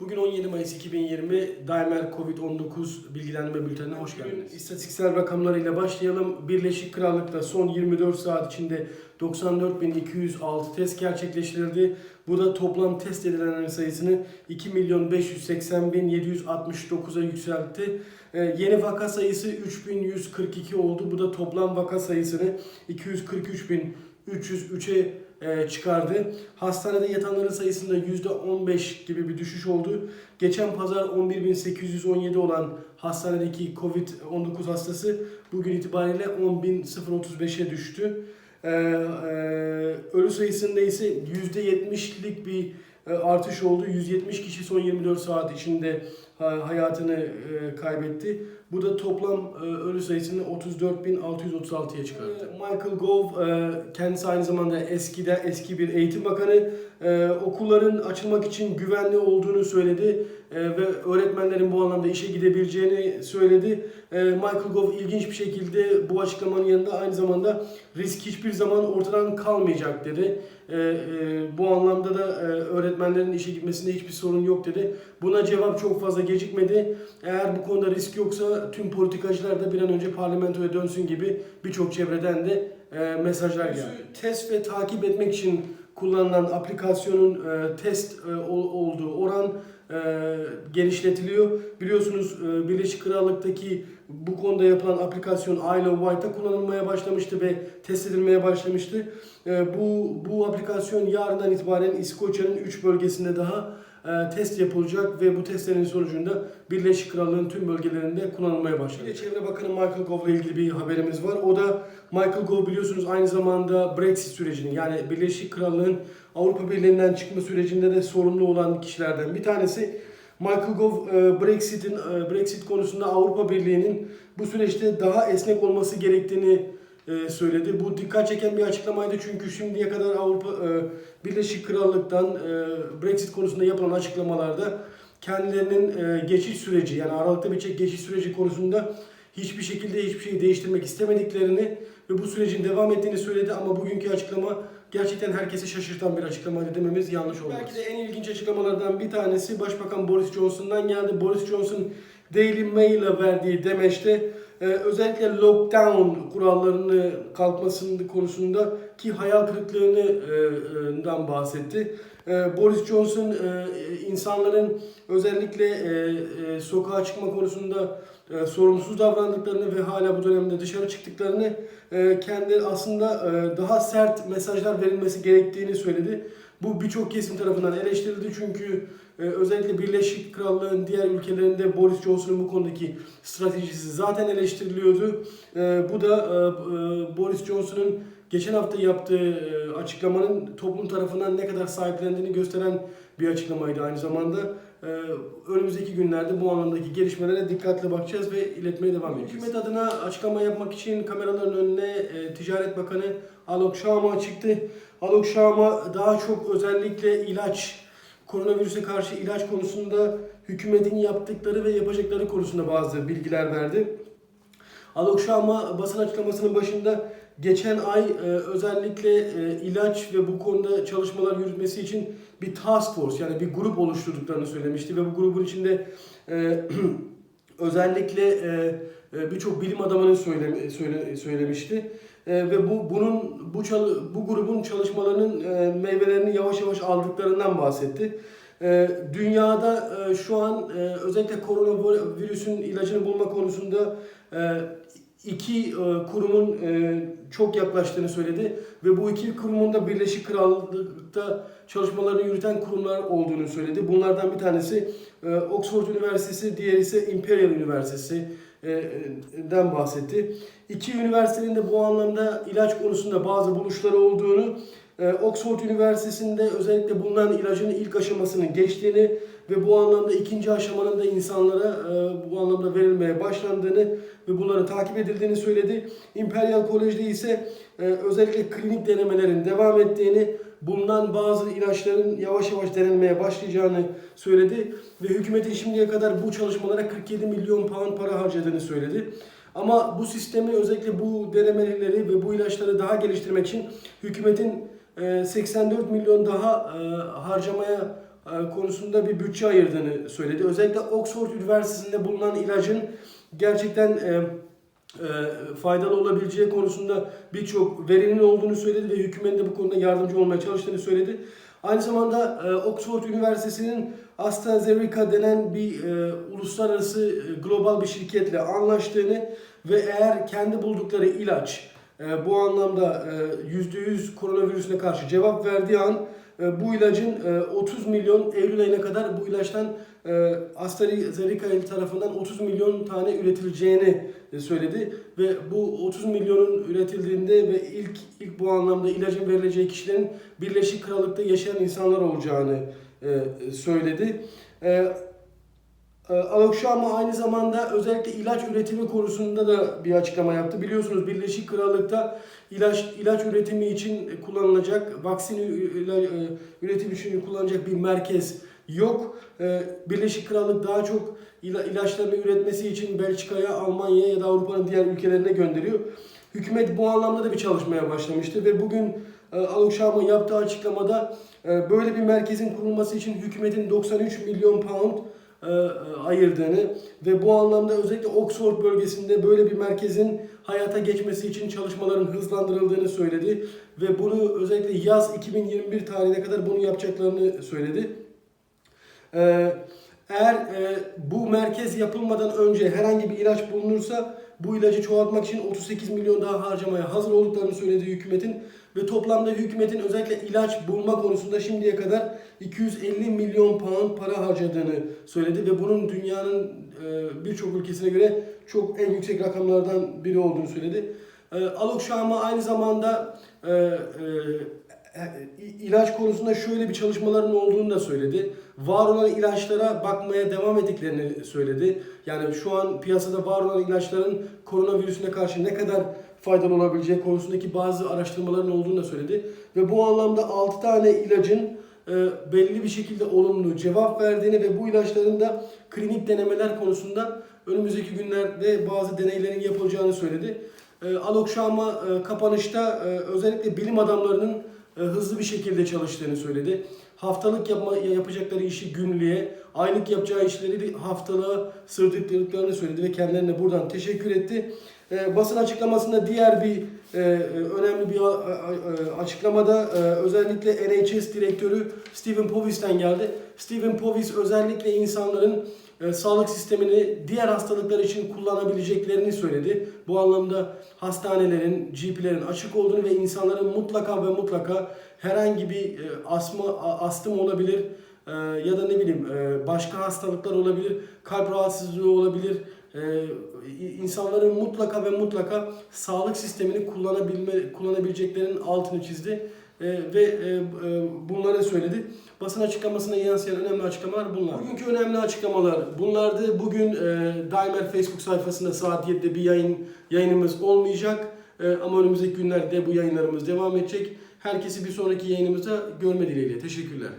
Bugün 17 Mayıs 2020 Daimler Covid-19 bilgilendirme bültenine hoş geldiniz. İstatistiksel rakamlarıyla başlayalım. Birleşik Krallık'ta son 24 saat içinde 94.206 test gerçekleştirildi. Bu da toplam test edilenlerin sayısını 2.580.769'a yükseltti. Ee, yeni vaka sayısı 3.142 oldu. Bu da toplam vaka sayısını 243.303'e e, çıkardı. Hastanede yatanların sayısında %15 gibi bir düşüş oldu. Geçen pazar 11.817 olan hastanedeki Covid-19 hastası bugün itibariyle 10.035'e düştü. Ee, e, ölü sayısında ise %70'lik bir e, artış oldu. 170 kişi son 24 saat içinde hayatını e, kaybetti. Bu da toplam e, ölü sayısını 34.636'ya çıkarttı. Michael Gove e, kendisi aynı zamanda eskide eski bir eğitim bakanı. E, okulların açılmak için güvenli olduğunu söyledi e, ve öğretmenlerin bu anlamda işe gidebileceğini söyledi. E, Michael Gove ilginç bir şekilde bu açıklamanın yanında aynı zamanda risk hiçbir zaman ortadan kalmayacak dedi. E, e, bu anlamda da e, öğretmenlerin işe gitmesinde hiçbir sorun yok dedi. Buna cevap çok fazla gecikmedi. Eğer bu konuda risk yoksa tüm politikacılar da bir an önce parlamentoya dönsün gibi birçok çevreden de e, mesajlar geldi. Test ve takip etmek için kullanılan aplikasyonun e, test e, ol- olduğu oran e, genişletiliyor. Biliyorsunuz e, Birleşik Krallık'taki bu konuda yapılan aplikasyon Isle of Wight'ta kullanılmaya başlamıştı ve test edilmeye başlamıştı. E, bu bu aplikasyon yarından itibaren İskoçya'nın 3 bölgesinde daha test yapılacak ve bu testlerin sonucunda Birleşik Krallığın tüm bölgelerinde kullanılmaya. Bir de Çevre Bakanı Michael Gove ile ilgili bir haberimiz var. O da Michael Gove biliyorsunuz aynı zamanda Brexit sürecini yani Birleşik Krallığın Avrupa Birliği'nden çıkma sürecinde de sorumlu olan kişilerden bir tanesi. Michael Gove e, Brexit'in e, Brexit konusunda Avrupa Birliği'nin bu süreçte daha esnek olması gerektiğini e, söyledi. Bu dikkat çeken bir açıklamaydı çünkü şimdiye kadar Avrupa e, Birleşik Krallık'tan e, Brexit konusunda yapılan açıklamalarda kendilerinin geçiş süreci yani Aralık'ta bitecek geçiş süreci konusunda hiçbir şekilde hiçbir şeyi değiştirmek istemediklerini ve bu sürecin devam ettiğini söyledi ama bugünkü açıklama gerçekten herkesi şaşırtan bir açıklamaydı dememiz yanlış olmaz. Belki de en ilginç açıklamalardan bir tanesi Başbakan Boris Johnson'dan geldi. Boris Johnson Daily Mail'a verdiği demeçte e, özellikle lockdown kurallarını kalkmasının konusunda ki hayal kırıklığından bahsetti. E, Boris Johnson e, insanların özellikle e, e, sokağa çıkma konusunda e, sorumsuz davrandıklarını ve hala bu dönemde dışarı çıktıklarını e, kendi aslında e, daha sert mesajlar verilmesi gerektiğini söyledi. Bu birçok kesim tarafından eleştirildi çünkü e, özellikle Birleşik Krallığın diğer ülkelerinde Boris Johnson'un bu konudaki stratejisi zaten eleştiriliyordu. E, bu da e, e, Boris Johnson'un geçen hafta yaptığı e, açıklamanın toplum tarafından ne kadar sahiplendiğini gösteren bir açıklamaydı aynı zamanda. E, önümüzdeki günlerde bu anlamdaki gelişmelere dikkatli bakacağız ve iletmeye devam edeceğiz. Hükümet adına açıklama yapmak için kameraların önüne e, Ticaret Bakanı Alok Sharma çıktı. Alok Sharma daha çok özellikle ilaç, koronavirüse karşı ilaç konusunda hükümetin yaptıkları ve yapacakları konusunda bazı bilgiler verdi. Alok Sharma basın açıklamasının başında geçen ay e, özellikle e, ilaç ve bu konuda çalışmalar yürütmesi için bir task force yani bir grup oluşturduklarını söylemişti ve bu grubun içinde e, özellikle e, e, birçok bilim adamının söyle, söyle, söylemişti. E, ve bu bunun bu çalı, bu grubun çalışmalarının e, meyvelerini yavaş yavaş aldıklarından bahsetti. E, dünyada e, şu an e, özellikle koronavirüsün ilacını bulma konusunda e, iki e, kurumun e, çok yaklaştığını söyledi ve bu iki kurumun da Birleşik Krallık'ta çalışmalarını yürüten kurumlar olduğunu söyledi. Bunlardan bir tanesi e, Oxford Üniversitesi, diğeri ise Imperial Üniversitesi den bahsetti. İki üniversitenin de bu anlamda ilaç konusunda bazı buluşları olduğunu, Oxford Üniversitesi'nde özellikle bulunan ilacın ilk aşamasının geçtiğini ve bu anlamda ikinci aşamanın da insanlara e, bu anlamda verilmeye başlandığını ve bunların takip edildiğini söyledi. Imperial College'de ise e, özellikle klinik denemelerin devam ettiğini, bulunan bazı ilaçların yavaş yavaş denenmeye başlayacağını söyledi ve hükümetin şimdiye kadar bu çalışmalara 47 milyon pound para harcadığını söyledi. Ama bu sistemi özellikle bu denemeleri ve bu ilaçları daha geliştirmek için hükümetin 84 milyon daha e, harcamaya e, konusunda bir bütçe ayırdığını söyledi. Özellikle Oxford Üniversitesi'nde bulunan ilacın gerçekten e, faydalı olabileceği konusunda birçok verinin olduğunu söyledi ve hükümetin de bu konuda yardımcı olmaya çalıştığını söyledi. Aynı zamanda Oxford Üniversitesi'nin AstraZeneca denen bir e, uluslararası global bir şirketle anlaştığını ve eğer kendi buldukları ilaç e, bu anlamda e, %100 koronavirüsüne karşı cevap verdiği an e, bu ilacın e, 30 milyon Eylül ayına kadar bu ilaçtan e, AstraZeneca tarafından 30 milyon tane üretileceğini e, söyledi ve bu 30 milyonun üretildiğinde ve ilk ilk bu anlamda ilacın verileceği kişilerin Birleşik Krallık'ta yaşayan insanlar olacağını e, söyledi. E, e, Alok Sharma aynı zamanda özellikle ilaç üretimi konusunda da bir açıklama yaptı. Biliyorsunuz Birleşik Krallık'ta ilaç ilaç üretimi için kullanılacak, vaksin üretimi için kullanılacak bir merkez yok. E, Birleşik Krallık daha çok ila- ilaçlarını üretmesi için Belçika'ya, Almanya'ya ya da Avrupa'nın diğer ülkelerine gönderiyor. Hükümet bu anlamda da bir çalışmaya başlamıştı ve bugün e, Alok Sharma yaptığı açıklamada e, böyle bir merkezin kurulması için hükümetin 93 milyon pound ayırdığını ve bu anlamda özellikle Oxford bölgesinde böyle bir merkezin hayata geçmesi için çalışmaların hızlandırıldığını söyledi ve bunu özellikle yaz 2021 tarihine kadar bunu yapacaklarını söyledi. Ee, eğer e, bu merkez yapılmadan önce herhangi bir ilaç bulunursa bu ilacı çoğaltmak için 38 milyon daha harcamaya hazır olduklarını söyledi hükümetin ve toplamda hükümetin özellikle ilaç bulma konusunda şimdiye kadar 250 milyon pound para harcadığını söyledi ve bunun dünyanın e, birçok ülkesine göre çok en yüksek rakamlardan biri olduğunu söyledi. E, Alok Sharma aynı zamanda e, ilaç konusunda şöyle bir çalışmaların olduğunu da söyledi. Var olan ilaçlara bakmaya devam ettiklerini söyledi. Yani şu an piyasada var olan ilaçların koronavirüsüne karşı ne kadar faydalı olabileceği konusundaki bazı araştırmaların olduğunu da söyledi. Ve bu anlamda 6 tane ilacın e, belli bir şekilde olumlu cevap verdiğini ve bu ilaçların da klinik denemeler konusunda önümüzdeki günlerde bazı deneylerin yapılacağını söyledi. E, Alok e, kapanışta e, özellikle bilim adamlarının e, hızlı bir şekilde çalıştığını söyledi. Haftalık yapma, yapacakları işi günlüğe, aylık yapacağı işleri haftalığa sığdırdıklarını söyledi ve kendilerine buradan teşekkür etti. E, basın açıklamasında diğer bir e, e, önemli bir a- açıklamada e, özellikle NHS direktörü Stephen Povis'ten geldi. Stephen Povis özellikle insanların e, sağlık sistemini diğer hastalıklar için kullanabileceklerini söyledi. Bu anlamda hastanelerin, GP'lerin açık olduğunu ve insanların mutlaka ve mutlaka herhangi bir e, asma, astım olabilir e, ya da ne bileyim e, başka hastalıklar olabilir, kalp rahatsızlığı olabilir. E, insanların mutlaka ve mutlaka sağlık sistemini kullanabilme, kullanabileceklerinin altını çizdi e, ve e, e, bunları söyledi. Basın açıklamasına yansıyan önemli açıklamalar bunlar. Bugünkü önemli açıklamalar bunlardı. Bugün e, Daimler Facebook sayfasında saat 7'de bir yayın yayınımız olmayacak. E, ama önümüzdeki günlerde bu yayınlarımız devam edecek. Herkesi bir sonraki yayınımızda görme dileğiyle. Teşekkürler.